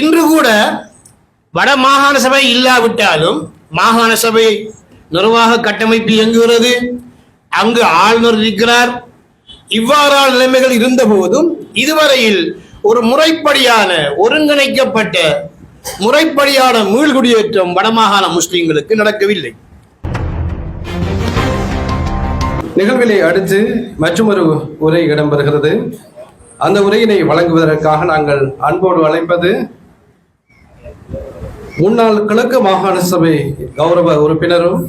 இன்று கூட வட மாகாண சபை இல்லாவிட்டாலும் மாகாண சபை நிர்வாக கட்டமைப்பு இயங்குகிறது. அங்கு ஆளுநர் இருக்கிறார். இவ்வாறான நிலைமைகள் இருந்த போதும் இதுவரையில் ஒரு முறைப்படியான ஒருங்கிணைக்கப்பட்ட முறைப்படியான மீள்குடியேற்றம் வடமாகாண முஸ்லிம்களுக்கு நடக்கவில்லை. நிகழ்வினை அடுத்து மற்றொரு உரை இடம்பெறுகிறது. அந்த உரையினை வழங்குவதற்காக நாங்கள் அன்போடு அழைப்பது முன்னாள் கிழக்கு மாகாண சபை கௌரவ உறுப்பினரும்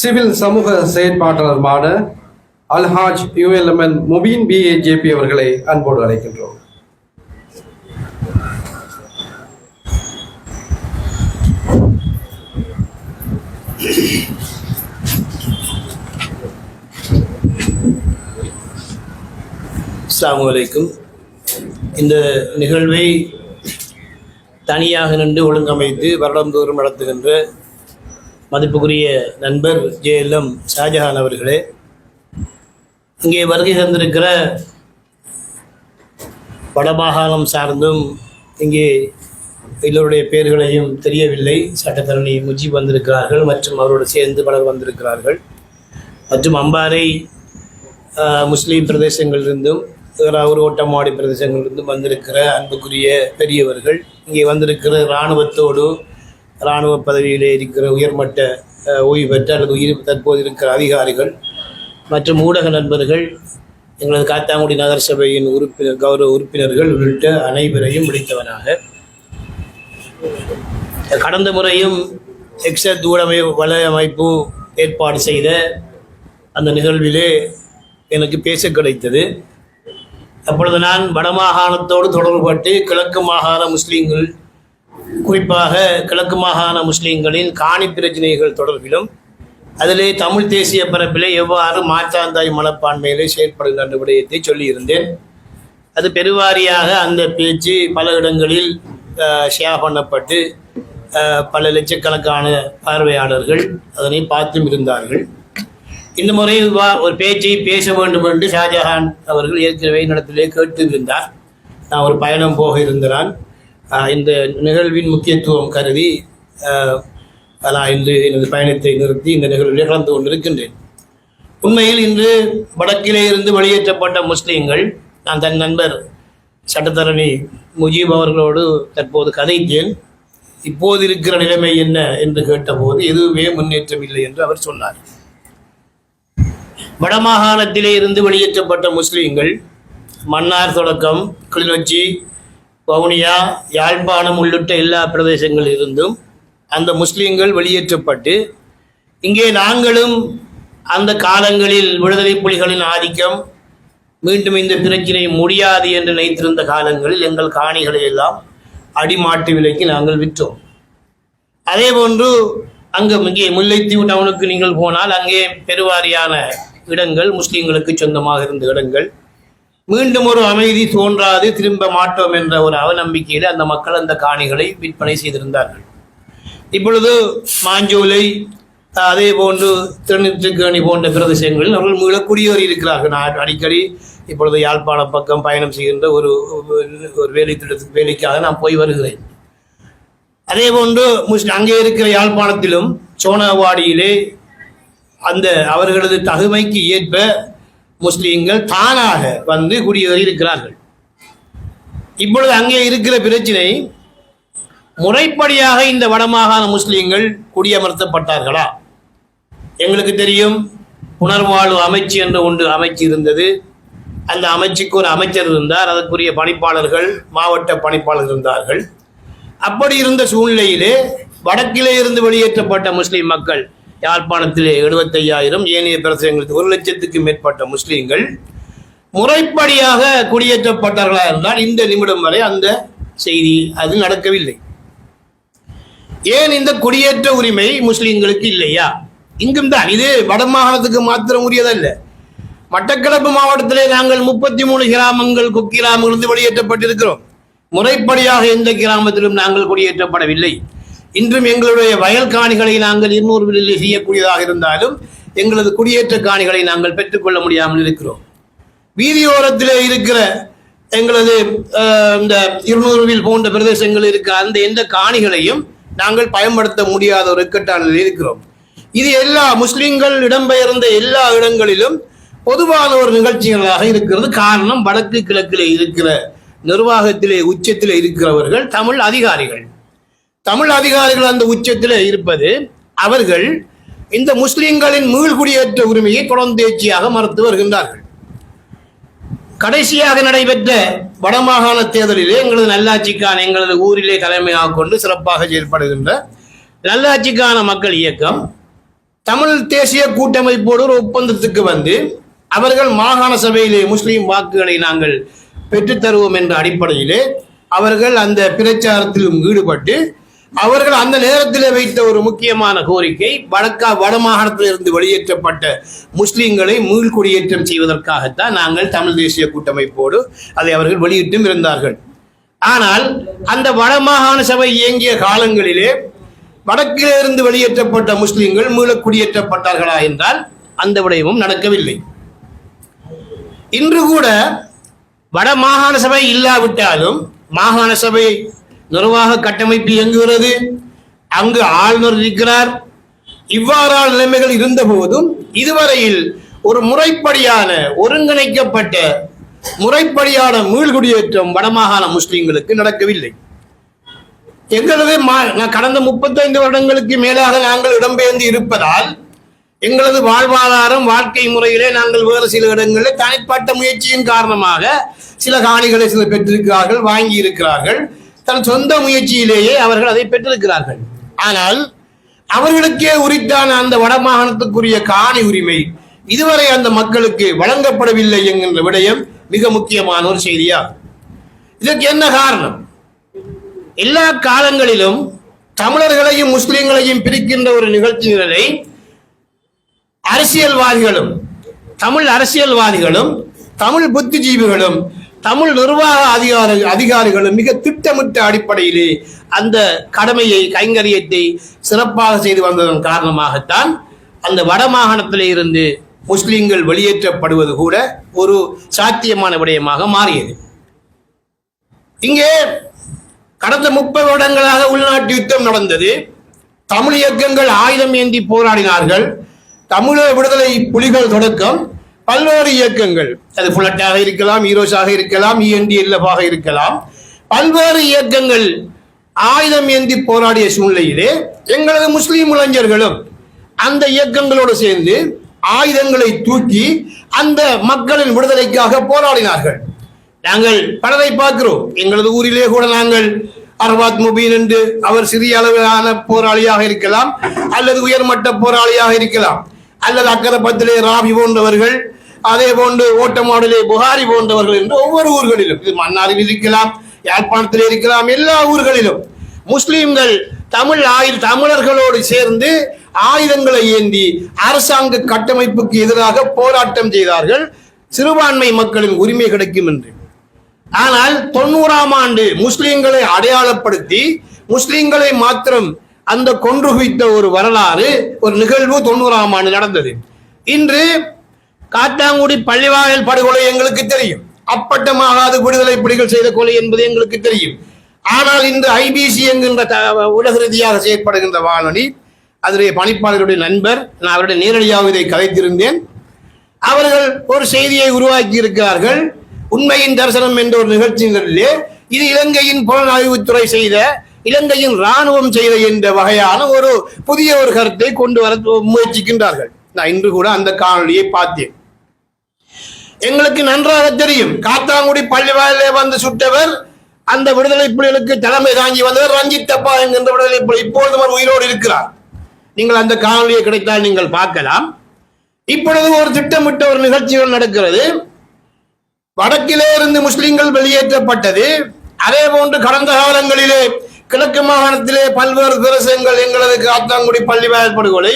சிவில் சமூக செயற்பாட்டாளருமான அல்ஹாஜ் யுஎல்எம்என் முபீன் பிஏ ஜேபி அவர்களை அன்போடு அழைக்கின்றோம். அஸ்லாம் வலைக்கும் இந்த நிகழ்வை தனியாக நின்று ஒழுங்கமைத்து வருடந்தோறும் நடத்துகின்ற மதிப்புக்குரிய நண்பர் ஜேஎல்எம் ஷாஜஹான் அவர்களே இங்கே வருகை தந்திருக்கிற வடமாகாணம் சார்ந்தும் இங்கே எல்லோருடைய பெயர்களையும் தெரியவில்லை. சட்டத்தரணி முஜிப் வந்திருக்கிறார்கள் மற்றும் அவரோடு சேர்ந்து பலர் வந்திருக்கிறார்கள். மற்றும் அம்பாறை முஸ்லீம் பிரதேசங்களிலிருந்தும் ஒரு ஓட்டமாடி பிரதேசங்களிலிருந்து வந்திருக்கிற அன்புக்குரிய பெரியவர்கள் இங்கே வந்திருக்கிற இராணுவத்தோடு இராணுவ பதவியிலே இருக்கிற உயர்மட்ட ஓய்வு பெற்ற அல்லது உயிர் தற்போது இருக்கிற அதிகாரிகள் மற்றும் ஊடக நண்பர்கள் எங்களது காத்தாங்குடி நகர சபையின் உறுப்பினர் கௌரவ உறுப்பினர்கள் உள்ளிட்ட அனைவரையும் விழித்தவனாக கடந்த முறையும் எக்ஸத் ஊடமை வலையமைப்பு ஏற்பாடு செய்த அந்த நிகழ்விலே எனக்கு பேச கிடைத்தது. அப்பொழுது நான் வடமாகாணத்தோடு தொடர்புபட்டு கிழக்கு மாகாண முஸ்லீம்கள் குறிப்பாக கிழக்கு மாகாண முஸ்லீம்களின் காணி பிரச்சனைகள் தொடர்பிலும் அதிலே தமிழ் தேசிய பரப்பிலே எவ்வாறு மாற்றாந்தாய் மனப்பான்மையிலே செயற்படுகின்ற அந்த விடயத்தை சொல்லியிருந்தேன். அது பெருவாரியாக அந்த பேச்சு பல இடங்களில் ஷேர் பண்ணப்பட்டு பல லட்சக்கணக்கான பார்வையாளர்கள் அதனை பார்த்தும் இருந்தார்கள். இந்த முறை வா- ஒரு பேச்சை பேச வேண்டும் என்று ஷாஜஹான் அவர்கள் ஏற்கனவே நடத்திலே கேட்டிருந்தார். நான் ஒரு பயணம் போக இருந்தான் இந்த நிகழ்வின் முக்கியத்துவம் கருதி நான் இன்று எனது பயணத்தை நிறுத்தி இந்த நிகழ்விலே கலந்து கொண்டிருக்கின்றேன். உண்மையில் இன்று வடக்கிலே இருந்து வெளியேற்றப்பட்ட முஸ்லீம்கள் நான் தன் நண்பர் சட்டத்தரணி முஜீப் அவர்களோடு தற்போது கதைத்தேன். இப்போது இருக்கிற நிலைமை என்ன என்று கேட்டபோது எதுவுமே முன்னேற்றம் இல்லை என்று அவர் சொன்னார். வடமாகாணத்திலே இருந்து வெளியேற்றப்பட்ட முஸ்லீம்கள் மன்னார் தொடக்கம் கிளிநொச்சி வவுனியா யாழ்ப்பாணம் உள்ளிட்ட எல்லா பிரதேசங்களில் இருந்தும் அந்த முஸ்லீம்கள் வெளியேற்றப்பட்டு இங்கே நாங்களும் அந்த காலங்களில் விடுதலை புலிகளின் ஆதிக்கம் மீண்டும் இந்த பிரச்சினை முடியாது என்று நினைத்திருந்த காலங்களில் எங்கள் காணிகளை எல்லாம் அடிமாட்டு விலைக்கு நாங்கள் விற்றோம். அதே போன்று அங்கு இங்கே முல்லைத்தீவு டவுனுக்கு நீங்கள் போனால் அங்கே பெருவாரியான இடங்கள் முஸ்லீம்களுக்கு சொந்தமாக இருந்த இடங்கள். மீண்டும் ஒரு அமைதி தோன்றாது திரும்ப மாட்டோம் என்ற ஒரு அவநம்பிக்கையில் அந்த மக்கள் அந்த காணிகளை விற்பனை செய்திருந்தார்கள். இப்பொழுது மாஞ்சோலை அதே போன்று திருநெற்றுக்கேணி போன்ற பிரதேசங்களில் அவர்கள் மீள குடியேறி இருக்கிறார்கள். நான் அடிக்கடி இப்பொழுது யாழ்ப்பாணம் பக்கம் பயணம் செய்கின்ற ஒரு ஒரு வேலை திட்டத்துக்கு வேலைக்காக நான் போய் வருகிறேன். அதே போன்று முஸ் அங்கே இருக்கிற யாழ்ப்பாணத்திலும் சோனாவாடியிலே அந்த அவர்களது தகுமைக்கு ஏற்ப முஸ்லீம்கள் தானாக வந்து குடியேறி இருக்கிறார்கள். இப்பொழுது அங்கே இருக்கிற பிரச்சனை முறைப்படியாக இந்த வடமாகாண முஸ்லீம்கள் குடியமர்த்தப்பட்டார்களா? எங்களுக்கு தெரியும் புனர்வாழ்வு அமைச்சு என்று ஒன்று அமைச்சு இருந்தது. அந்த அமைச்சுக்கு ஒரு அமைச்சர் இருந்தார். அதற்குரிய பணிப்பாளர்கள் மாவட்ட பணிப்பாளர்கள் இருந்தார்கள். அப்படி இருந்த சூழ்நிலையிலே வடக்கிலே இருந்து வெளியேற்றப்பட்ட முஸ்லீம் மக்கள் யாழ்ப்பாணத்திலே எழுபத்தையாயிரம் ஏனைய பிரதேசங்களுக்கு ஒரு லட்சத்துக்கு மேற்பட்ட முஸ்லீம்கள் முறைப்படியாக குடியேற்றப்பட்டார்களா என்றால் இந்த நிமிடம் வரை அந்த செய்தி அது நடக்கவில்லை. ஏன் இந்த குடியேற்ற உரிமை முஸ்லீம்களுக்கு இல்லையா? இங்கும் தான். இது வடமாகாணத்துக்கு மாத்திரம் உரியதல்ல. மட்டக்களப்பு மாவட்டத்திலே நாங்கள் முப்பத்தி மூணு கிராமங்கள் குக்கிராமங்களிலிருந்து வெளியேற்றப்பட்டிருக்கிறோம். முறைப்படியாக எந்த கிராமத்திலும் நாங்கள் குடியேற்றப்படவில்லை. இன்றும் எங்களுடைய வயல் காணிகளை நாங்கள் இருநூறு விலையில் செய்யக்கூடியதாக இருந்தாலும் எங்களது குடியேற்ற காணிகளை நாங்கள் பெற்றுக்கொள்ள முடியாமல் இருக்கிறோம். வீதியோரத்திலே இருக்கிற எங்களது இந்த இருநூறுவில் போன்ற பிரதேசங்கள் இருக்க அந்த எந்த காணிகளையும் நாங்கள் பயன்படுத்த முடியாத ஒரு இக்கட்டான இருக்கிறோம். இது எல்லா முஸ்லிம்கள் இடம்பெயர்ந்த எல்லா இடங்களிலும் பொதுவான ஒரு நிகழ்ச்சிகளாக இருக்கிறது. காரணம் வடக்கு கிழக்கிலே இருக்கிற நிர்வாகத்திலே உச்சத்திலே இருக்கிறவர்கள் தமிழ் அதிகாரிகள். தமிழ் அதிகாரிகள் அந்த உச்சத்தில் இருப்பது அவர்கள் இந்த முஸ்லிம்களின் மீள்குடியேற்ற உரிமையை தொடர்ந்தேச்சியாக மறுத்து வருகின்றார்கள். கடைசியாக நடைபெற்ற வடமாகாண தேர்தலிலே எங்களது நல்லாட்சிக்கான எங்களது ஊரிலே தலைமையாக கொண்டு சிறப்பாக செயல்படுகின்ற நல்லாட்சிக்கான மக்கள் இயக்கம் தமிழ் தேசிய கூட்டமைப்போடு ஒரு ஒப்பந்தத்துக்கு வந்து அவர்கள் மாகாண சபையிலே முஸ்லீம் வாக்குகளை நாங்கள் பெற்றுத்தருவோம் என்ற அடிப்படையிலே அவர்கள் அந்த பிரச்சாரத்திலும் ஈடுபட்டு அவர்கள் அந்த நேரத்தில் வைத்த ஒரு முக்கியமான கோரிக்கை வடக்கா வடமாகாணத்திலிருந்து வெளியேற்றப்பட்ட முஸ்லிம்களை மீள்குடியேற்றம் செய்வதற்காகத்தான் நாங்கள் தமிழ் தேசிய கூட்டமைப்போடு அதை அவர்கள் வெளியிட்டும் இருந்தார்கள். ஆனால் அந்த வடமாகாண சபை இயங்கிய காலங்களிலே வடக்கிலிருந்து வெளியேற்றப்பட்ட முஸ்லிம்கள் மீள குடியேற்றப்பட்டார்களா என்றால் அந்த விடயமும் நடக்கவில்லை. இன்று கூட வட மாகாண சபை இல்லாவிட்டாலும் மாகாண சபை நிர்வாக கட்டமைப்பு இயங்குகிறது. அங்கு ஆளுநர் இருக்கிறார். இவ்வாறான நிலைமைகள் இருந்த போதும் இதுவரையில் ஒரு முறைப்படியான ஒருங்கிணைக்கப்பட்ட முறைப்படியான மீள்குடியேற்றம் வடமாகாண முஸ்லிம்களுக்கு நடக்கவில்லை. எங்களது மா- நான் கடந்த முப்பத்தைந்து வருடங்களுக்கு மேலாக நாங்கள் இடம்பெயர்ந்து இருப்பதால் எங்களது வாழ்வாதாரம் வாழ்க்கை முறையிலே நாங்கள் வேறு சில இடங்களில் தனிப்பட்ட முயற்சியின் காரணமாக சில காணிகளை சில பெற்றிருக்கிறார்கள் வாங்கி இருக்கிறார்கள். தன் சொந்த முயற்சியிலேயே அவர்கள் அதை பெற்றிருக்கிறார்கள். ஆனால் அவர்களுக்கே உரித்தான அந்த வடமாகாணத்துக்குரிய காணி உரிமை இதுவரை அந்த மக்களுக்கு வழங்கப்படவில்லை என்கின்ற விடயம் மிக முக்கியமான ஒரு செய்தியாகும் இதற்கு என்ன காரணம்? எல்லா காலங்களிலும் தமிழர்களையும் முஸ்லிம்களையும் பிரிக்கின்ற ஒரு நிகழ்ச்சி நிரலை அரசியல்வாதிகளும் தமிழ் அரசியல்வாதிகளும் தமிழ் புத்திஜீவிகளும் தமிழ் நிர்வாக அதிகார அதிகாரிகளும் மிக திட்டமிட்ட அடிப்படையிலே அந்த கடமையை கைங்கரியத்தை சிறப்பாக செய்து வந்ததன் காரணமாகத்தான் அந்த வடமாகாணத்திலே இருந்து முஸ்லிம்கள் வெளியேற்றப்படுவது கூட ஒரு சாத்தியமான விடயமாக மாறியது. இங்கே கடந்த முப்பது வருடங்களாக உள்நாட்டு யுத்தம் நடந்தது. தமிழ் இயக்கங்கள் ஆயுதம் ஏந்தி போராடினார்கள். தமிழர் விடுதலை புலிகள் தொடக்கம். பல்வேறு இயக்கங்கள். அது புலட்டாக இருக்கலாம் ஈரோஸாக இருக்கலாம் இஎன்டிஎல்எஃபாக இருக்கலாம். பல்வேறு இயக்கங்கள் ஆயுதம் ஏந்தி போராடிய சூழ்நிலையிலே எங்களது முஸ்லீம் இளைஞர்களும் அந்த இயக்கங்களோடு சேர்ந்து ஆயுதங்களை தூக்கி அந்த மக்களின் விடுதலைக்காக போராடினார்கள். நாங்கள் பலரை பார்க்கிறோம். எங்களது ஊரிலே கூட நாங்கள் அர்வாத் முபீன் என்று அவர் சிறிய அளவிலான போராளியாக இருக்கலாம் அல்லது உயர்மட்ட போராளியாக இருக்கலாம் அல்லது அக்கரப்பத்திலே ராபி போன்றவர்கள் அதே போன்று ஓட்டமாடலே புகாரி போன்றவர்கள் என்று ஒவ்வொரு ஊர்களிலும். இது மன்னாரில் இருக்கலாம் யாழ்ப்பாணத்தில் இருக்கலாம் எல்லா ஊர்களிலும். முஸ்லீம்கள் தமிழ் ஆயுத தமிழர்களோடு சேர்ந்து ஆயுதங்களை ஏந்தி அரசாங்க கட்டமைப்புக்கு எதிராக போராட்டம் செய்தார்கள். சிறுபான்மை மக்களின் உரிமை கிடைக்கும் என்று. ஆனால் தொண்ணூறாம் ஆண்டு முஸ்லீம்களை அடையாளப்படுத்தி முஸ்லீம்களை மாத்திரம் அந்த கொன்று குவித்த ஒரு வரலாறு ஒரு நிகழ்வு தொண்ணூறாம் ஆண்டு நடந்தது. இன்று காத்தாங்குடி பள்ளிவாயல் படுகொலை எங்களுக்கு தெரியும். அப்பட்டமாகாது விடுதலை புலிகள் செய்த கொலை என்பது எங்களுக்கு தெரியும். ஆனால் இந்த ஐபிசி என்கின்ற த- உலக ரீதியாக செயற்படுகின்ற வானொலி அதனுடைய பணிப்பாளருடைய நண்பர் நான் அவருடைய நேரடியாக இதை கதைத்திருந்தேன். அவர்கள் ஒரு செய்தியை உருவாக்கி இருக்கிறார்கள் உண்மையின் தரிசனம் என்ற ஒரு நிகழ்ச்சிகளிலே இது இலங்கையின் புலனாய்வுத்துறை செய்த இலங்கையின் ராணுவம் செய்த என்ற வகையான ஒரு புதிய ஒரு கருத்தை கொண்டு வர முயற்சிக்கின்றார்கள். நான் இன்று கூட அந்த காணொலியை பார்த்தேன். எங்களுக்கு நன்றாக தெரியும். காத்தாங்குடி பள்ளிவாயிலே வந்து சுட்டவர் அந்த விடுதலை புலிகளுக்கு தலைமை தாங்கி வந்தவர் ரஞ்சித் தப்பா என்கின்ற விடுதலை புலி இப்பொழுது அவர் உயிரோடு இருக்கிறார். நீங்கள் அந்த காணொலியை கிடைத்தால் நீங்கள் பார்க்கலாம். இப்பொழுது ஒரு திட்டமிட்ட ஒரு நிகழ்ச்சிகள் நடக்கிறது. வடக்கிலே இருந்து முஸ்லிம்கள் வெளியேற்றப்பட்டது. அதே போன்று கடந்த காலங்களிலே கிழக்கு மாகாணத்திலே பல்வேறு பிரசங்கள் எங்களது காத்தாங்குடி பள்ளிவாயல் படுகொலை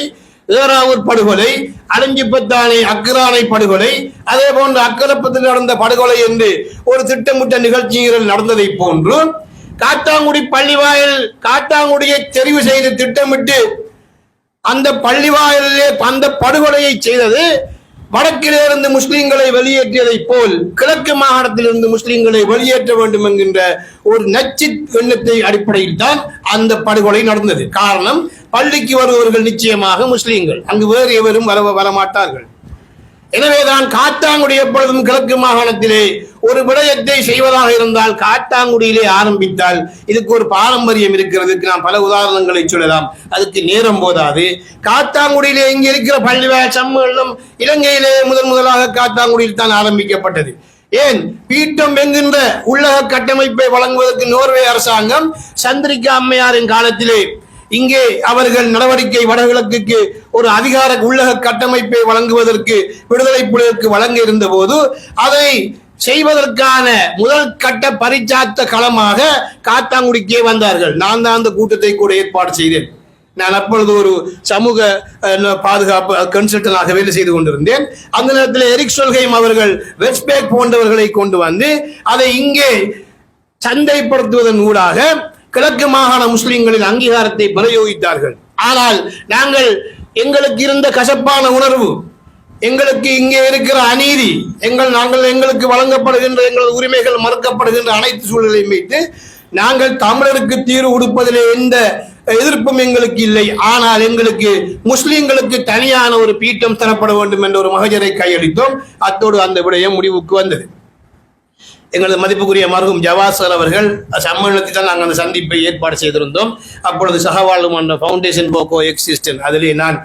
ஏறாவூர் படுகொலை அலஞ்சிப்பத்தானை அக்ரானை படுகொலை அதே போன்று அக்கரப்பத்தில் நடந்த படுகொலை என்று ஒரு திட்டமிட்ட நிகழ்ச்சிகள் நடந்ததை போன்று காத்தாங்குடி பள்ளிவாயில் காத்தாங்குடியை தெரிவு செய்து திட்டமிட்டு அந்த பள்ளிவாயிலே அந்த படுகொலையை செய்தது வடக்கிலிருந்து முஸ்லிம்களை வெளியேற்றியதைப் போல் கிழக்கு மாகாணத்திலிருந்து முஸ்லிம்களை வெளியேற்ற வேண்டும் என்கின்ற ஒரு நச்சு எண்ணத்தை அடிப்படையில் தான் அந்த படுகொலை நடந்தது. காரணம் பள்ளிக்கு வருபவர்கள் நிச்சயமாக முஸ்லீம்கள். அங்கு வேறு எவரும் வர வரமாட்டார்கள். எனவேதான் காத்தாங்குடி எப்பொழுதும் கிழக்கு மாகாணத்திலே ஒரு விடயத்தை செய்வதாக இருந்தால் காத்தாங்குடியிலே ஆரம்பித்தால் இதுக்கு ஒரு பாரம்பரியம் இருக்கிறதுக்கு நாம் பல உதாரணங்களை சொல்லலாம். அதுக்கு நேரம் போதாது. காத்தாங்குடியிலே இங்கே இருக்கிற பள்ளிவாய் சம்மேளனம் இலங்கையிலே முதன் முதலாக காத்தாங்குடியில் தான் ஆரம்பிக்கப்பட்டது. ஏன்? பீட்டம் என்கின்ற உள்ளக கட்டமைப்பை வழங்குவதற்கு நோர்வே அரசாங்கம் சந்திரிகா அம்மையாரின் காலத்திலே இங்கே அவர்கள் நடவடிக்கை வடகிழக்குக்கு ஒரு அதிகார உள்ளக கட்டமைப்பை வழங்குவதற்கு விடுதலை புலிகளுக்கு வழங்க இருந்த போது அதை செய்வதற்கான முதல் கட்ட பரிச்சாத்த களமாக காத்தாங்குடிக்கே வந்தார்கள். நான் தான் அந்த கூட்டத்தை கூட ஏற்பாடு செய்தேன். நான் அப்பொழுது ஒரு சமூக அஹ், பாதுகாப்பு கன்சல்டனாக வேலை செய்து கொண்டிருந்தேன். அந்த நேரத்தில் எரிக் சொல்கையும் அவர்கள் வெஸ்பேக் போன்றவர்களை கொண்டு வந்து அதை இங்கே சந்தைப்படுத்துவதன் ஊடாக கிழக்கு மாகாண முஸ்லிம்களின் அங்கீகாரத்தை பிரயோகித்தார்கள் ஆனால் நாங்கள் எங்களுக்கு இருந்த கசப்பான உணர்வு எங்களுக்கு இங்கே இருக்கிற அநீதி எங்கள் நாங்கள் எங்களுக்கு வழங்கப்படுகின்ற எங்கள் உரிமைகள் மறுக்கப்படுகின்ற அனைத்து சூழலையும் வைத்து நாங்கள் தமிழருக்கு தீர்வு கொடுப்பதிலே எந்த எதிர்ப்பும் எங்களுக்கு இல்லை. ஆனால் எங்களுக்கு முஸ்லிம்களுக்கு தனியான ஒரு பீட்டம் தரப்பட வேண்டும் என்ற ஒரு மகஜரை கையளித்தோம். அத்தோடு அந்த விடயம் முடிவுக்கு வந்தது. எங்களது மதிப்புக்குரிய மருகும் ஜவாசர் அவர்கள் சம்மேளனத்தில் தான் நாங்கள் அந்த சந்திப்பை ஏற்பாடு செய்திருந்தோம். அப்பொழுது சகவாழ்வு மன்ற ஃபவுண்டேஷன் போக்கோ எக்ஸிஸ்டன் அதிலே நான்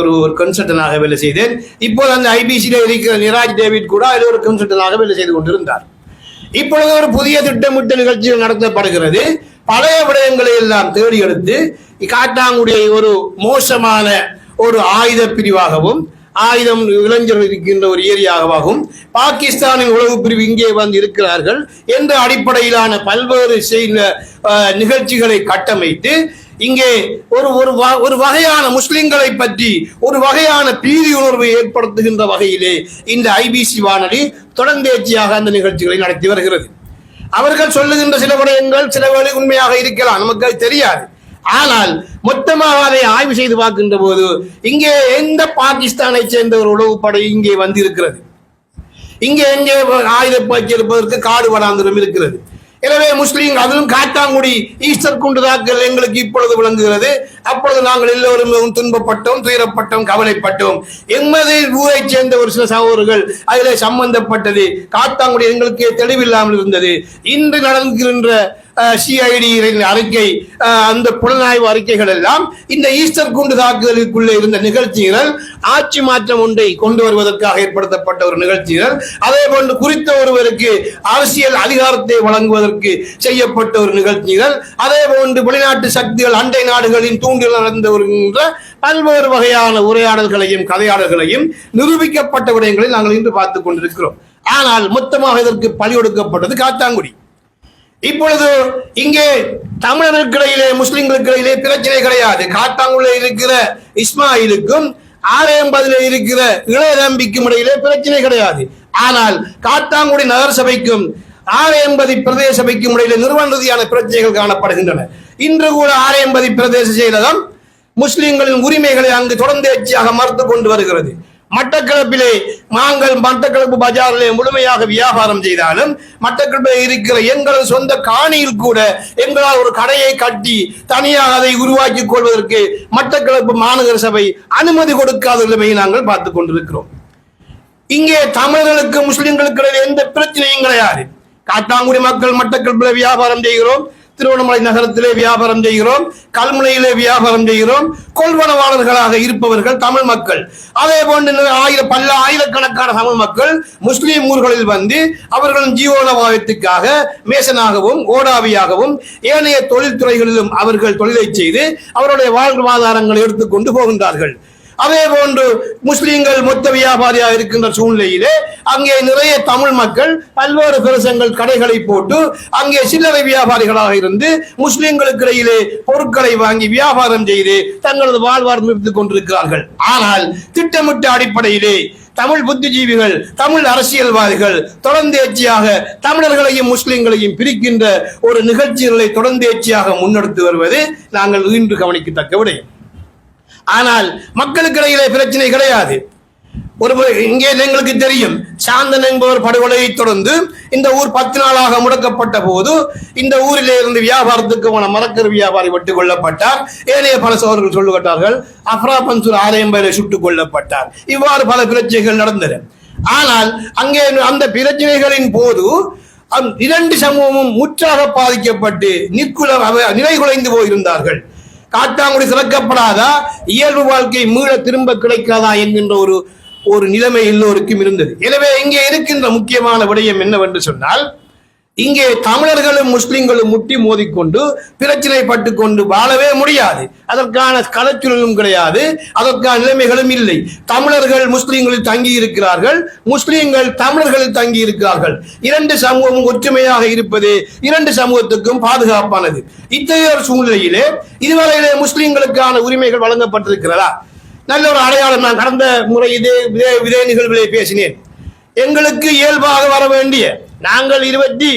ஒரு ஒரு கன்சல்டனாக வேலை செய்தேன். இப்போது அந்த ஐபிசியில் இருக்கிற நிராஜ் டேவிட் கூட அதில் ஒரு கன்சல்டனாக வேலை செய்து கொண்டிருந்தார். இப்பொழுது ஒரு புதிய திட்டமிட்ட நிகழ்ச்சிகள் நடத்தப்படுகிறது. பழைய விடயங்களை எல்லாம் தேடி எடுத்து காட்டாங்குடியை ஒரு மோசமான ஒரு ஆயுத பிரிவாகவும் ஆயுதம் இளைஞர்கள் இருக்கின்ற ஒரு ஏரியாவாகவும் பாகிஸ்தானின் உளவு பிரிவு இங்கே வந்து இருக்கிறார்கள். என்ற அடிப்படையிலான பல்வேறு செய்த நிகழ்ச்சிகளை கட்டமைத்து இங்கே ஒரு ஒரு வ- ஒரு வகையான முஸ்லிம்களை பற்றி ஒரு வகையான பீதி உணர்வை ஏற்படுத்துகின்ற வகையிலே இந்த ஐபிசி வானொலி தொடர்ந்தேர்ச்சியாக அந்த நிகழ்ச்சிகளை நடத்தி வருகிறது. அவர்கள் சொல்லுகின்ற சில விடயங்கள் சில வேலை உண்மையாக இருக்கலாம். நமக்கு தெரியாது. ஆனால் மொத்தமாக அதை ஆய்வு செய்து பார்க்கின்ற போது இங்கே எந்த பாகிஸ்தானை சேர்ந்த ஒரு உளவுப்படை இங்கே வந்திருக்கிறது? இங்கே எங்கே ஆயுத பயிற்சி இருப்பதற்கு காடு வனாந்திரம் இருக்கிறது. எனவே முஸ்லீம் அதிலும் காட்டாங்குடி ஈஸ்டர் குண்டு தாக்கல் எங்களுக்கு இப்பொழுது விளங்குகிறது. அப்பொழுது நாங்கள் எல்லோரும் மிகவும் துன்பப்பட்டோம் துயரப்பட்டோம் கவலைப்பட்டோம். எமது ஊரைச் சேர்ந்த ஒரு சில சகோதரர்கள் அதில் சம்பந்தப்பட்டது. காட்டாங்குடி எங்களுக்கு தெளிவில்லாமல் இருந்தது. இன்று நடக்கின்ற சிஐடி அறிக்கை அந்த புலனாய்வு அறிக்கைகள் எல்லாம் இந்த ஈஸ்டர் குண்டு தாக்குதலுக்குள்ளே இருந்த நிகழ்ச்சிகள் ஆட்சி மாற்றம் ஒன்றை கொண்டு வருவதற்காக ஏற்படுத்தப்பட்ட ஒரு நிகழ்ச்சிகள். அதே போன்று குறித்த ஒருவருக்கு அரசியல் அதிகாரத்தை வழங்குவதற்கு செய்யப்பட்ட ஒரு நிகழ்ச்சிகள். அதே போன்று வெளிநாட்டு சக்திகள் அண்டை நாடுகளின் தூண்டில் நடந்து வருகின்ற பல்வேறு வகையான உரையாடல்களையும் கதையாடல்களையும் நிரூபிக்கப்பட்ட விடயங்களை நாங்கள் இன்று பார்த்துக் கொண்டிருக்கிறோம். ஆனால் மொத்தமாக இதற்கு பழி கொடுக்கப்பட்டது காத்தாங்குடி. இப்பொழுது இங்கே தமிழர்களுக்கு இடையிலே முஸ்லிம்களுக்கு இடையிலே பிரச்சனை கிடையாது. காட்டாங்குள்ள இருக்கிற இஸ்மாயிலுக்கும் ஆலயம்பதில இருக்கிற இளையதம்பிக்கும் இடையிலே பிரச்சனை கிடையாது. ஆனால் காட்டாங்குடி நகர சபைக்கும் ஆலயம்பதி பிரதேச சபைக்கும் இடையிலே நிறுவன ரீதியான பிரச்சனைகள் காணப்படுகின்றன. இன்று கூட ஆலயம்பதி பிரதேச செயலகம் முஸ்லிம்களின் உரிமைகளை அங்கு தொடர்ந்தேர்ச்சியாக மறுத்து கொண்டு வருகிறது. மட்டக்களப்பிலே நாங்கள் மட்டக்களப்பு பஜாரிலே முழுமையாக வியாபாரம் செய்தாலும் மட்டக்களப்பில் இருக்கிற எங்களது சொந்த காணியில் கூட எங்களால் ஒரு கடையை கட்டி தனியாக அதை உருவாக்கிக் கொள்வதற்கு மட்டக்களப்பு மாநகர சபை அனுமதி கொடுக்காத நிலைமையை நாங்கள் பார்த்துக் கொண்டிருக்கிறோம். இங்கே தமிழர்களுக்கு முஸ்லிம்களுக்கு எந்த பிரச்சனையும் கிடையாது. காட்டாங்குடி மக்கள் மட்டக்களப்பில் வியாபாரம் செய்கிறோம். திருவண்ணாமலை நகரத்திலே வியாபாரம் செய்கிறோம் கல்முனையிலே வியாபாரம் செய்கிறோம் கொள்வனவாளர்களாக இருப்பவர்கள் தமிழ் மக்கள். அதே போன்று ஆயிரம் ஆயிர பல்ல ஆயிரக்கணக்கான தமிழ் மக்கள் முஸ்லீம் ஊர்களில் வந்து அவர்களின் ஜீவனோபாயத்துக்காக மேசனாகவும் ஓடாவியாகவும் ஏனைய தொழில்துறைகளிலும் அவர்கள் தொழிலை செய்து அவருடைய வாழ்வாதாரங்களை எடுத்துக்கொண்டு போகின்றார்கள். அதே போன்று முஸ்லீம்கள் மொத்த வியாபாரியாக இருக்கின்ற சூழ்நிலையிலே அங்கே நிறைய தமிழ் மக்கள் பல்வேறு பிரசங்கள் கடைகளை போட்டு அங்கே சில்லறை வியாபாரிகளாக இருந்து முஸ்லீம்களுக்கு இடையிலே பொருட்களை வாங்கி வியாபாரம் செய்து தங்களது வாழ்வாரம் கொண்டிருக்கிறார்கள். ஆனால் திட்டமிட்ட அடிப்படையிலே தமிழ் புத்திஜீவிகள் தமிழ் அரசியல்வாதிகள் தொடர்ந்தேச்சியாக தமிழர்களையும் முஸ்லிம்களையும் பிரிக்கின்ற ஒரு நிகழ்ச்சிகளை தொடர்ந்தேச்சியாக முன்னெடுத்து வருவது நாங்கள் இன்று கவனிக்கத்தக்க விடயம். ஆனால் மக்களுக்கு இடையிலே பிரச்சனை கிடையாது. ஒரு இங்கே எங்களுக்கு தெரியும் சாந்தன் என்பவர் படுகொலையை தொடர்ந்து இந்த ஊர் பத்து நாளாக முடக்கப்பட்ட போது இந்த ஊரிலே இருந்து வியாபாரத்துக்கு போன மரக்கரு வியாபாரி வெட்டுக் கொல்லப்பட்டார். ஏனைய பல சோழர்கள் சொல்லுகிறார்கள் அப்ரா பன்சூர் ஆலயம் பேரை சுட்டுக் கொல்லப்பட்டார். இவ்வாறு பல பிரச்சனைகள் நடந்தன. ஆனால் அங்கே அந்த பிரச்சனைகளின் போது இரண்டு சமூகமும் முற்றாக பாதிக்கப்பட்டு நிற்குல அவ- நிலைகுலைந்து போயிருந்தார்கள். காட்டாங்குடி சிறக்கப்படாதா இயல்பு வாழ்க்கை மீள திரும்ப கிடைக்காதா என்கின்ற ஒரு ஒரு நிலைமை எல்லோருக்கும் இருந்தது. எனவே இங்கே இருக்கின்ற முக்கியமான விடயம் என்னவென்று சொன்னால் இங்கே தமிழர்களும் முஸ்லிம்களும் முட்டி மோதிக்கொண்டு பிரச்சனைப்பட்டு கொண்டு வாழவே முடியாது. அதற்கான கலச்சூழலும் கிடையாது. அதற்கான நிலைமைகளும் இல்லை. தமிழர்கள் முஸ்லிம்களில் தங்கி இருக்கிறார்கள் முஸ்லிம்கள் தமிழர்களில் தங்கி இருக்கிறார்கள் இரண்டு சமூகமும் ஒற்றுமையாக இருப்பது இரண்டு சமூகத்துக்கும் பாதுகாப்பானது. இத்தகைய ஒரு சூழ்நிலையிலே இதுவரையிலே முஸ்லிம்களுக்கான உரிமைகள் வழங்கப்பட்டிருக்கிறதா? நல்ல ஒரு அடையாளம் நான் கடந்த முறை இதே இதே இதே நிகழ்விலே பேசினேன். எங்களுக்கு இயல்பாக வர வேண்டிய நாங்கள் இருபத்தி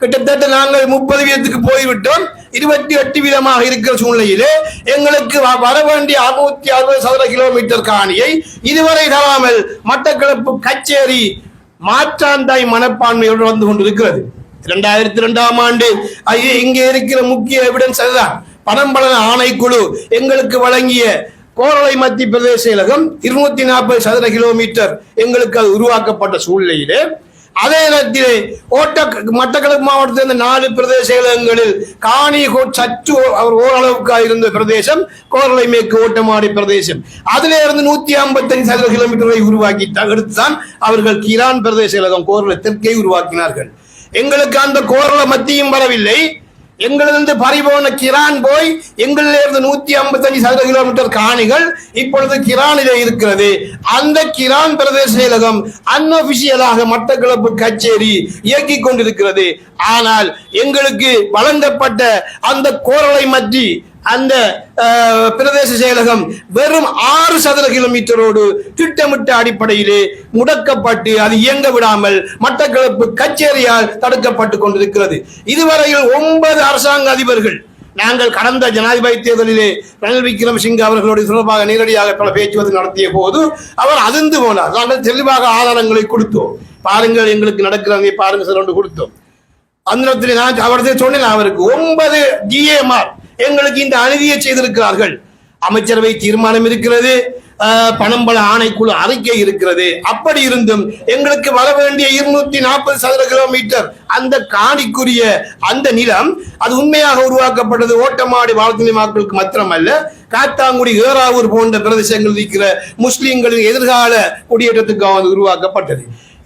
கிட்டத்தட்ட நாங்கள் முப்பது வீதத்துக்கு போய்விட்டோம். இருபத்தி எட்டு வீதமாக இருக்கிற சூழ்நிலையிலே எங்களுக்கு வ- வர வேண்டிய அறுநூத்தி அறுபது சதுர கிலோமீட்டர் காணியை இதுவரை தராமல் மட்டக்களப்பு கச்சேரி மாற்றாந்தாய் மனப்பான்மையோடு வந்து கொண்டிருக்கிறது. இரண்டாயிரத்தி இரண்டாம் ஆண்டு ஐயோ இங்கே இருக்கிற முக்கிய எவிடன்ஸ் அதுதான். பணம்பலன ஆணைக்குழு எங்களுக்கு வழங்கிய கோரளை மத்திய பிரதேச செயலகம் இருநூத்தி நாற்பது சதுர கிலோமீட்டர் எங்களுக்கு அது உருவாக்கப்பட்ட சூழ்நிலையிலே அதே நேரத்திலே ஓட்ட மட்டக்களப்பு மாவட்டத்தில் இருந்த நாலு பிரதேச செயலகங்களில் காணி சற்று அவர் ஓரளவுக்கு இருந்த பிரதேசம் கோரளை மேற்கு ஓட்டமாடி பிரதேசம். அதிலே இருந்து நூத்தி ஐம்பத்தஞ்சு சதுர கிலோமீட்டரை உருவாக்கி எடுத்துதான் அவர்கள் கிரான் பிரதேச செயலகம் கோரளை தெற்கை உருவாக்கினார்கள். எங்களுக்கு அந்த கோரள மத்தியும் வரவில்லை. எங்களிருந்து பறிபோன கிரான் போய் எங்களிலிருந்து நூத்தி ஐம்பத்தஞ்சு சதுர கிலோமீட்டர் காணிகள் இப்பொழுது கிரானிலே இருக்கிறது. அந்த கிரான் பிரதேச செயலகம் அன்அபிஷியலாக மட்டக்களப்பு கச்சேரி இயக்கிக் கொண்டிருக்கிறது. ஆனால் எங்களுக்கு வழங்கப்பட்ட அந்த கோரலை மத்தி அந்த பிரதேச செயலகம் வெறும் ஆறு சதுர கிலோமீட்டரோடு திட்டமிட்ட அடிப்படையிலே முடக்கப்பட்டு அது இயங்க விடாமல் மட்டக்களப்பு கச்சேரியால் தடுக்கப்பட்டு கொண்டிருக்கிறது. இதுவரையில் ஒன்பது அரசாங்க அதிபர்கள் நாங்கள் கடந்த ஜனாதிபதி தேர்தலிலே ரணில் விக்ரமசிங்க அவர்களோடு தொடர்பாக நேரடியாக பல பேச்சுவார்த்தை நடத்திய போது அவர் அதிர்ந்து போனார். நாங்கள் தெளிவாக ஆதாரங்களை கொடுத்தோம். பாருங்கள் எங்களுக்கு நடக்கிறாங்க பாருங்க சார் ஒன்று கொடுத்தோம். அந்த நேரத்தில் நான் அவரது சொன்னேன் அவருக்கு ஒன்பது ஜிஏமார் எங்களுக்கு இந்த அநீதியை செய்திருக்கிறார்கள். அமைச்சரவை தீர்மானம் இருக்கிறது பணம்பல ஆணைக்குழு அறிக்கை இருக்கிறது. அப்படி இருந்தும் எங்களுக்கு வர வேண்டிய இருநூத்தி நாற்பது சதுர கிலோமீட்டர் அந்த காணிக்குரிய அந்த நிலம் அது உண்மையாக உருவாக்கப்பட்டது ஓட்டமாடி வாழ்த்துணை மக்களுக்கு மாத்திரமல்ல காத்தாங்குடி ஏறாவூர் போன்ற பிரதேசங்கள் இருக்கிற முஸ்லிம்களின் எதிர்கால குடியேற்றத்துக்காக அது உருவாக்கப்பட்டது.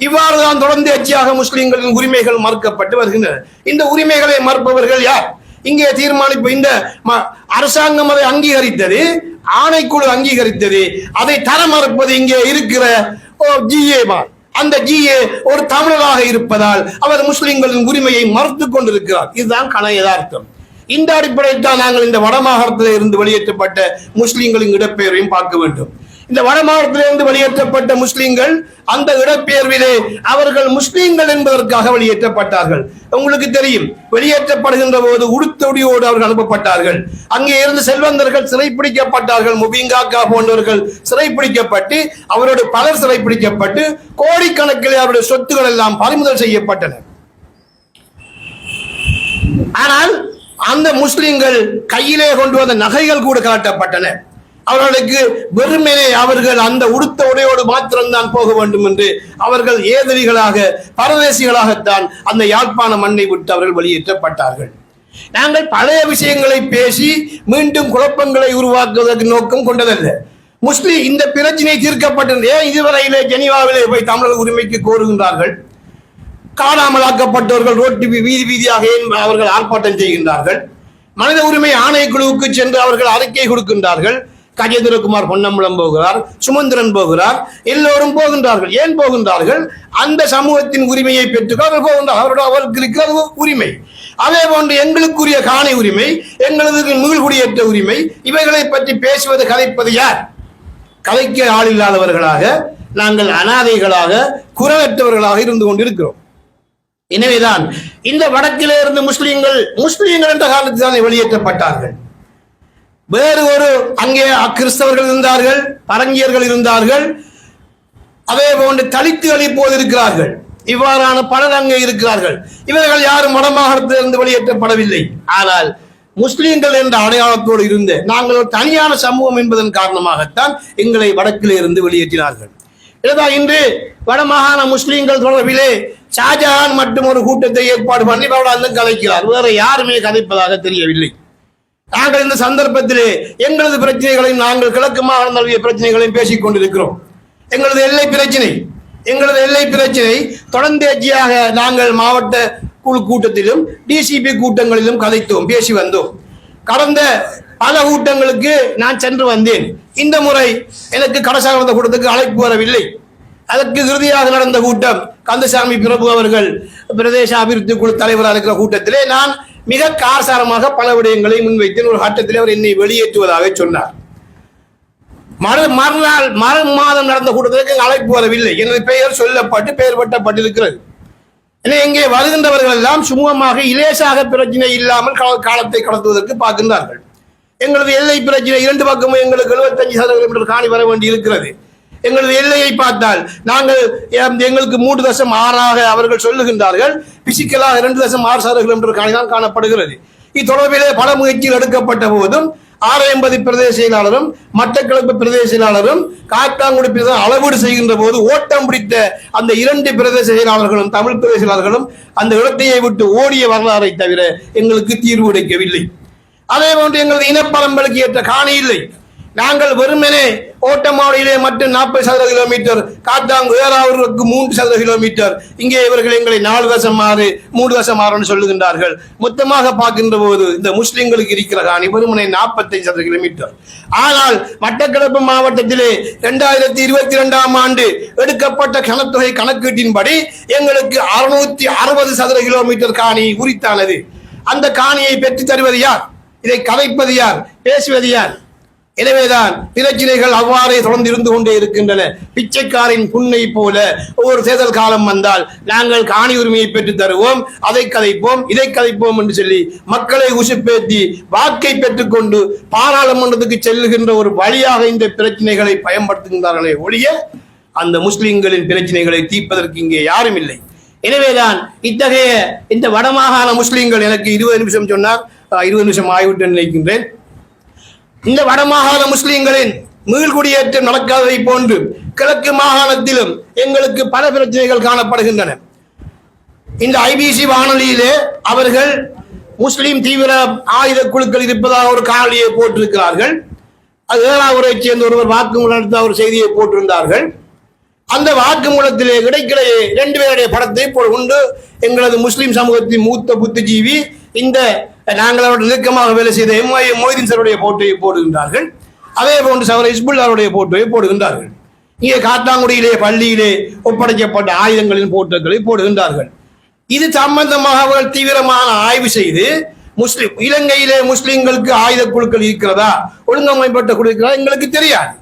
இவ்வாறு தான் தொடர்ந்து அச்சியாக முஸ்லிம்களின் உரிமைகள் மறுக்கப்பட்டு வருகின்றன. இந்த உரிமைகளை மறுப்பவர்கள் யார்? இங்கே தீர்மானிப்பு இந்த ம- அரசாங்கம் அதை அங்கீகரித்தது ஆணைக்குழு அங்கீகரித்தது அதை தர மறுப்பது இங்கே இருக்கிற ஜிஏ அந்த ஜிஏ ஒரு தமிழராக இருப்பதால் அவர் முஸ்லிம்களின் உரிமையை மறுத்து கொண்டிருக்கிறார். இதுதான் கன யதார்த்தம். இந்த அடிப்படையில் தான் நாங்கள் இந்த வடமாகாணத்தில் இருந்து வெளியேற்றப்பட்ட முஸ்லிம்களின் இடப்பெயரையும் பார்க்க வேண்டும். இந்த வடமாகாணத்திலிருந்து வெளியேற்றப்பட்ட முஸ்லிம்கள் அந்த இடப்பெயர்விலே அவர்கள் முஸ்லிம்கள் என்பதற்காக வெளியேற்றப்பட்டார்கள். உங்களுக்கு தெரியும் வெளியேற்றப்படுகின்ற போது உடுத்தொடியோடு அவர்கள் அனுப்பப்பட்டார்கள். அங்கே இருந்து செல்வந்தர்கள் சிறைப்பிடிக்கப்பட்டார்கள் முபிங்காக்கா போன்றவர்கள் சிறைப்பிடிக்கப்பட்டு அவரோடு பலர் சிறைப்பிடிக்கப்பட்டு கோடிக்கணக்கில் அவருடைய சொத்துக்கள் எல்லாம் பறிமுதல் செய்யப்பட்டன. ஆனால் அந்த முஸ்லிம்கள் கையிலே கொண்டு வந்த நகைகள் கூட காட்டப்பட்டன. அவர்களுக்கு வெறுமனே அவர்கள் அந்த உடுத்த உடையோடு மாத்திரம்தான் போக வேண்டும் என்று அவர்கள் ஏதிரிகளாக பரதேசிகளாகத்தான் அந்த யாழ்ப்பாண மண்ணை விட்டு அவர்கள் வெளியேற்றப்பட்டார்கள். நாங்கள் பழைய விஷயங்களை பேசி மீண்டும் குழப்பங்களை உருவாக்குவதற்கு நோக்கம் கொண்டதல்ல. முஸ்லிம் இந்த பிரச்சனை தீர்க்கப்பட்டது ஏன் இதுவரையிலே ஜெனீவாவிலே போய் தமிழர் உரிமைக்கு கோருகின்றார்கள்? காணாமலாக்கப்பட்டவர்கள் ரோட்டு வீதி வீதியாக அவர்கள் ஆர்ப்பாட்டம் செய்கின்றார்கள்? மனித உரிமை ஆணைக்குழுவுக்கு சென்று அவர்கள் அறிக்கை கொடுக்கின்றார்கள். கஜேந்திரகுமார் பொன்னம்பலம் போகிறார் சுமந்திரன் போகிறார் எல்லோரும் போகின்றார்கள். ஏன் போகின்றார்கள்? அந்த சமூகத்தின் உரிமையை பெற்று அவர்கள் போகின்றார் அவரோட அவருக்கு இருக்கிற உரிமை. அதே போன்று எங்களுக்குரிய காணி உரிமை எங்களது மீள்குடியேற்ற உரிமை இவைகளை பற்றி பேசுவது கதைப்பது யார்? கதைக்க ஆள் இல்லாதவர்களாக நாங்கள் அனாதைகளாக குரலற்றவர்களாக இருந்து கொண்டிருக்கிறோம். எனவேதான் இந்த வடக்கிலே இருந்து முஸ்லீம்கள் முஸ்லிம்கள் என்ற காலத்தில் தான் வெளியேற்றப்பட்டார்கள். வேறு ஒரு அங்கே கிறிஸ்தவர்கள் இருந்தார்கள் பரங்கியர்கள் இருந்தார்கள் அதே போன்று தலித்துகள் இப்போது இருக்கிறார்கள். இவ்வாறான பலர் அங்கே இருக்கிறார்கள். இவர்கள் யாரும் வடமாகாணத்திலிருந்து வெளியேற்றப்படவில்லை. ஆனால் முஸ்லீம்கள் என்ற அடையாளத்தோடு இருந்த நாங்கள் ஒரு தனியான சமூகம் என்பதன் காரணமாகத்தான் எங்களை வடக்கிலே இருந்து வெளியேற்றினார்கள். இதுதான் இன்று வடமாகாண முஸ்லீம்கள் தொடர்பிலே ஷாஜஹான் மட்டும் ஒரு கூட்டத்தை ஏற்பாடு பண்ணி அவர்கள் கலைக்கிறார். வேற யாருமே கதைப்பதாக தெரியவில்லை. நாங்கள் இந்த சந்தர்ப்பத்திலே எங்களது பிரச்சனைகளையும் நாங்கள் கிழக்கு மாகாண நல்விய பிரச்சனைகளையும் பேசிக் கொண்டிருக்கிறோம். எங்களது எல்லை பிரச்சனை எங்களது எல்லை பிரச்சனை தொடர்ந்தேர்ச்சியாக நாங்கள் மாவட்ட குழு கூட்டத்திலும் டிசிபி கூட்டங்களிலும் கதைத்தோம் பேசி வந்தோம். கடந்த பல கூட்டங்களுக்கு நான் சென்று வந்தேன். இந்த முறை எனக்கு கடசாக கூட்டத்துக்கு அழைப்பு வரவில்லை. அதற்கு இறுதியாக நடந்த கூட்டம் கந்தசாமி பிரபு அவர்கள் பிரதேச அபிவிருத்தி குழு தலைவராக இருக்கிற கூட்டத்திலே நான் மிக காரசாரமாக பல விடயங்களை முன்வைத்து ஒரு ஆட்டத்தில் அவர் என்னை வெளியேற்றுவதாக சொன்னார். மறு மறுநாள் மறு மாதம் நடந்த கூட்டத்திற்கு அழைப்பு வரவில்லை. எனது பெயர் சொல்லப்பட்டு பெயர் பட்டப்பட்டிருக்கிறது. என இங்கே வருகின்றவர்கள் எல்லாம் சுமூகமாக இலேசாக பிரச்சனை இல்லாமல் காலத்தை கடத்துவதற்கு பார்க்கின்றார்கள். எங்களது எல்லை பிரச்சனை இரண்டு பக்கமும் எங்களுக்கு 75 சதவீதம் காணி வர வேண்டி இருக்கிறது எங்களது எல்லையை பார்த்தால் நாங்கள் எங்களுக்கு மூன்று தசம் ஆறாக அவர்கள் சொல்லுகின்றார்கள். பிசிக்கலாக இரண்டு தசம் ஆறு சதவீதம் கிலோமீட்டர் காணி தான் காணப்படுகிறது. இத்தொடர்பிலே பல முயற்சிகள் எடுக்கப்பட்ட போதும் ஆரையம்பதி பிரதேச செயலாளரும் மட்டக்களப்பு பிரதேச செயலாளரும் காத்தாங்குடி பிரதேச அளவீடு செய்கின்ற போது ஓட்டம் பிடித்த அந்த இரண்டு பிரதேச செயலாளர்களும் தமிழ் பிரதேச செயலாளர்களும் அந்த இடத்தையை விட்டு ஓடிய வரலாறை தவிர எங்களுக்கு தீர்வு கிடைக்கவில்லை. அதே போன்று எங்களது இனப்பரம்பலுக்கு ஏற்ற காணி இல்லை. நாங்கள் வெறுமனே ஓட்டமாவடியிலே மட்டும் நாற்பது சதுர கிலோமீட்டர் காத்தாங்கு ஏறாவூருக்கு மூன்று சதுர கிலோமீட்டர். இங்கே இவர்கள் எங்களை நாலு வருஷம் மாறு மூன்று வருஷம் மாறுன்னு சொல்லுகின்றார்கள். மொத்தமாக பார்க்கின்ற போது இந்த முஸ்லிம்களுக்கு இருக்கிற காணி வெறுமனை நாற்பத்தைந்து சதுர கிலோமீட்டர். ஆனால் மட்டக்களப்பு மாவட்டத்திலே இரண்டாயிரத்தி இருபத்தி இரண்டாம் ஆண்டு எடுக்கப்பட்ட கணத்தொகை கணக்கீட்டின்படி எங்களுக்கு அறுநூத்தி அறுபது சதுர கிலோமீட்டர் காணி உரித்தானது. அந்த காணியை பெற்றுத் தருவது யார்? இதை கதைப்பது யார்? பேசுவது யார்? எனவேதான் பிரச்சனைகள் அவ்வாறே தொடர்ந்து இருந்து கொண்டே இருக்கின்றன. பிச்சைக்காரின் புண்ணை போல ஒவ்வொரு தேர்தல் காலம் வந்தால் நாங்கள் காணி உரிமையை பெற்று தருவோம். அதை கதைப்போம் இதை கதைப்போம் என்று சொல்லி மக்களை உசுப்பேத்தி வாக்கை பெற்றுக்கொண்டு பாராளுமன்றத்துக்கு செல்லுகின்ற ஒரு வழியாக இந்த பிரச்சனைகளை பயன்படுத்துகின்றார்களே ஒழிய அந்த முஸ்லிம்களின் பிரச்சனைகளை தீர்ப்பதற்கு இங்கே யாரும் இல்லை. எனவேதான் இத்தகைய இந்த வடமாகாண முஸ்லிம்கள் எனக்கு இருபது நிமிஷம் சொன்னார். இருபது நிமிஷம் ஆகிவிட்டு நினைக்கின்றேன். இந்த வடமாகாண முஸ்லிம்களின் மீள்குடியேற்றம் நடக்காததை போன்று கிழக்கு மாகாணத்திலும் எங்களுக்கு பல பிரச்சனைகள் காணப்படுகின்றன. இந்த ஐபிசி வானொலியிலே அவர்கள் முஸ்லிம் தீவிர ஆயுத குழுக்கள் இருப்பதாக ஒரு காணொலியை போட்டிருக்கிறார்கள். அது ஏழாவூரை சேர்ந்த ஒருவர் வாக்குமூலம் நடத்த ஒரு செய்தியை போட்டிருந்தார்கள். அந்த வாக்குமூலத்திலே இடைக்கிடையே ரெண்டு பேருடைய படத்தை போல் உண்டு எங்களது முஸ்லிம் சமூகத்தின் மூத்த புத்திஜீவி இந்த நாங்கள் அவருடைய நெருக்கமாக வேலை செய்த எம்ஐ மொய்தீன் சாருடைய போட்டோவை போடுகின்றார்கள். அதே போன்று சவர் இஸ்புல்லாருடைய போட்டோவை போடுகின்றார்கள். இங்கே காத்தாங்குடியிலே பள்ளியிலே ஒப்படைக்கப்பட்ட ஆயுதங்களின் போட்டோக்களை போடுகின்றார்கள். இது சம்பந்தமாக அவர்கள் தீவிரமான ஆய்வு செய்து முஸ்லிம் இலங்கையிலே முஸ்லிம்களுக்கு ஆயுத குழுக்கள் இருக்கிறதா ஒழுங்கமைப்பட்ட குழு இருக்கிறதா எங்களுக்கு தெரியாது.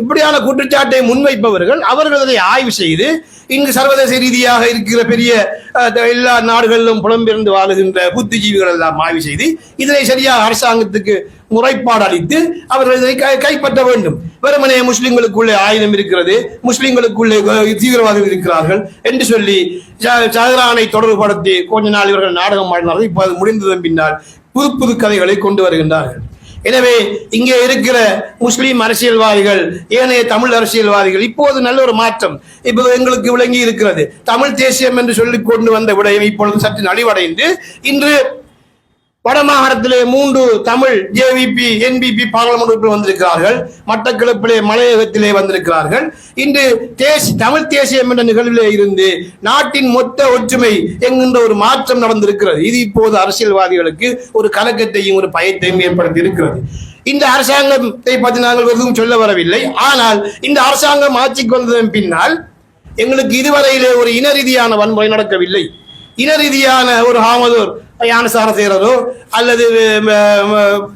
இப்படியான குற்றச்சாட்டை முன்வைப்பவர்கள் அவர்கள் அதை ஆய்வு செய்து இங்கு சர்வதேச ரீதியாக இருக்கிற பெரிய எல்லா நாடுகளிலும் புலம்பெயர்ந்து வாழுகின்ற புத்திஜீவிகள் எல்லாம் ஆய்வு செய்து இதனை சரியாக அரசாங்கத்துக்கு முறைப்பாடு அளித்து அவர்கள் இதை கை- கைப்பற்ற வேண்டும். வெறுமனே முஸ்லிம்களுக்குள்ளே ஆயுதம் இருக்கிறது முஸ்லிம்களுக்குள்ளே தீவிரவாதம் தீவிரவாதிகள் இருக்கிறார்கள் என்று சொல்லி ஷா- தொடர்புபடுத்தி கொஞ்ச நாள் இவர்கள் நாடகம் ஆடினார்கள் இப்போ அது முடிந்ததன் பின்னால் புது புது கதைகளை கொண்டு வருகின்றார்கள். எனவே இங்கே இருக்கிற முஸ்லீம் அரசியல்வாதிகள் ஏனைய தமிழ் அரசியல்வாதிகள் இப்போது நல்ல ஒரு மாற்றம். இப்போது எங்களுக்கு விளங்கி இருக்கிறது. தமிழ் தேசியம் என்று சொல்லிக் கொண்டு வந்த விடயம் இப்பொழுது சற்று நலிவடைந்து இன்று வடமாகாணத்திலே மூன்று தமிழ் ஜேவிபி என்பிபி பாராளுமன்ற உறுப்பினர் வந்திருக்கிறார்கள். மட்டக்களப்பிலே மலையகத்திலே வந்திருக்கிறார்கள். இன்று தேசி தமிழ் தேசியம் என்ற நிகழ்விலே இருந்து நாட்டின் மொத்த ஒற்றுமை என்கின்ற ஒரு மாற்றம் நடந்திருக்கிறது. இது இப்போது அரசியல்வாதிகளுக்கு ஒரு கலக்கத்தையும் ஒரு பயத்தையும் ஏற்படுத்தி இருக்கிறது இந்த அரசாங்கத்தை பற்றி நாங்கள் எதுவும் சொல்ல வரவில்லை. ஆனால் இந்த அரசாங்கம் ஆட்சிக்கு வந்ததன் பின்னால் எங்களுக்கு இதுவரையிலே ஒரு இன ரீதியான வன்முறை நடக்கவில்லை. இன ரீதியான ஒரு ஹாமதூர் யானசார செய்கிறதோ அல்லது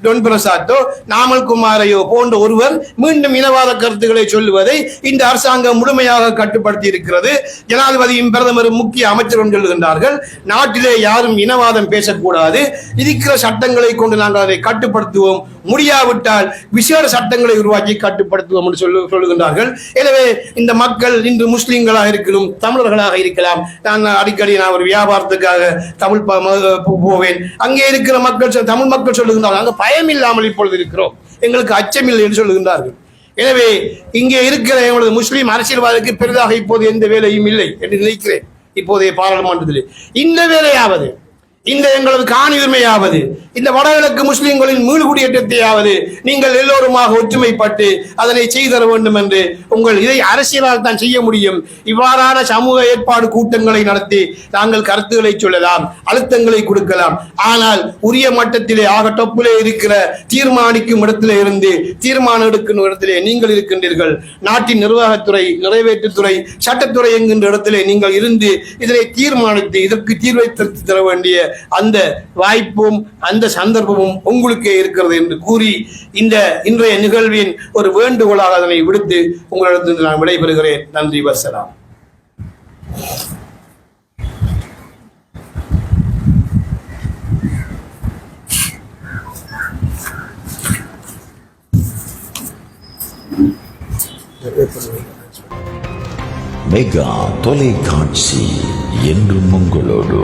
டொன் பிரசாத்தோ நாமல் குமாரையோ போன்ற ஒருவர் மீண்டும் இனவாத கருத்துக்களை சொல்லுவதை இந்த அரசாங்கம் முழுமையாக கட்டுப்படுத்தி இருக்கிறது ஜனாதிபதியும் பிரதமரும் முக்கிய அமைச்சரும் சொல்லுகின்றார்கள் நாட்டிலே யாரும் இனவாதம் பேசக்கூடாது. இருக்கிற சட்டங்களை கொண்டு நாங்கள் அதை கட்டுப்படுத்துவோம். முடியாவிட்டால் விசேட சட்டங்களை உருவாக்கி கட்டுப்படுத்துவோம் என்று சொல்லு சொல்லுகின்றார்கள். எனவே இந்த மக்கள் இன்று முஸ்லிம்களாக இருக்கலாம் தமிழர்களாக இருக்கலாம். நான் அடிக்கடி நான் ஒரு வியாபாரத்துக்காக தமிழ் போவேன். அங்கே இருக்கிற மக்கள் சொல்- தமிழ் மக்கள் சொல்லுகின்றார்கள் அங்கே பயம் இல்லாமல் இப்பொழுது இருக்கிறோம். எங்களுக்கு அச்சமில்லை என்று சொல்லுகின்றார்கள். எனவே இங்கே இருக்கிற எங்களது முஸ்லீம் அரசியல்வாதிக்கு பெரிதாக இப்போது எந்த வேலையும் இல்லை என்று நினைக்கிறேன். இப்போதைய பாராளுமன்றத்தில். இந்த வேலையாவது இந்த எங்களது காணி இந்த வடகிழக்கு முஸ்லிம்களின் மீள்குடியேற்றத்தையாவது நீங்கள் எல்லோருமாக ஒற்றுமைப்பட்டு அதனை செய்தர வேண்டும் என்று உங்கள் இதை அரசியலால் தான் செய்ய முடியும். இவ்வாறான சமூக ஏற்பாடு கூட்டங்களை நடத்தி நாங்கள் கருத்துக்களை சொல்லலாம் அழுத்தங்களை கொடுக்கலாம். ஆனால் உரிய மட்டத்திலே ஆக டொப்பிலே இருக்கிற தீர்மானிக்கும் இடத்திலே இருந்து தீர்மானம் எடுக்கும் இடத்திலே நீங்கள் இருக்கின்றீர்கள். நாட்டின் நிர்வாகத்துறை நிறைவேற்றுத்துறை சட்டத்துறை என்கின்ற இடத்திலே நீங்கள் இருந்து இதனை தீர்மானித்து இதற்கு தீர்வை திருத்தி தர வேண்டிய அந்த வாய்ப்பும் அந்த சந்தர்ப்பமும் உங்களுக்கே இருக்கிறது என்று கூறி இந்த இன்றைய நிகழ்வின் ஒரு வேண்டுகோளாக அதனை விடுத்து உங்களிடத்திலிருந்து நான் விடைபெறுகிறேன். நன்றி வசலாம் மெகா தொலைக்காட்சி என்றும் உங்களோடு.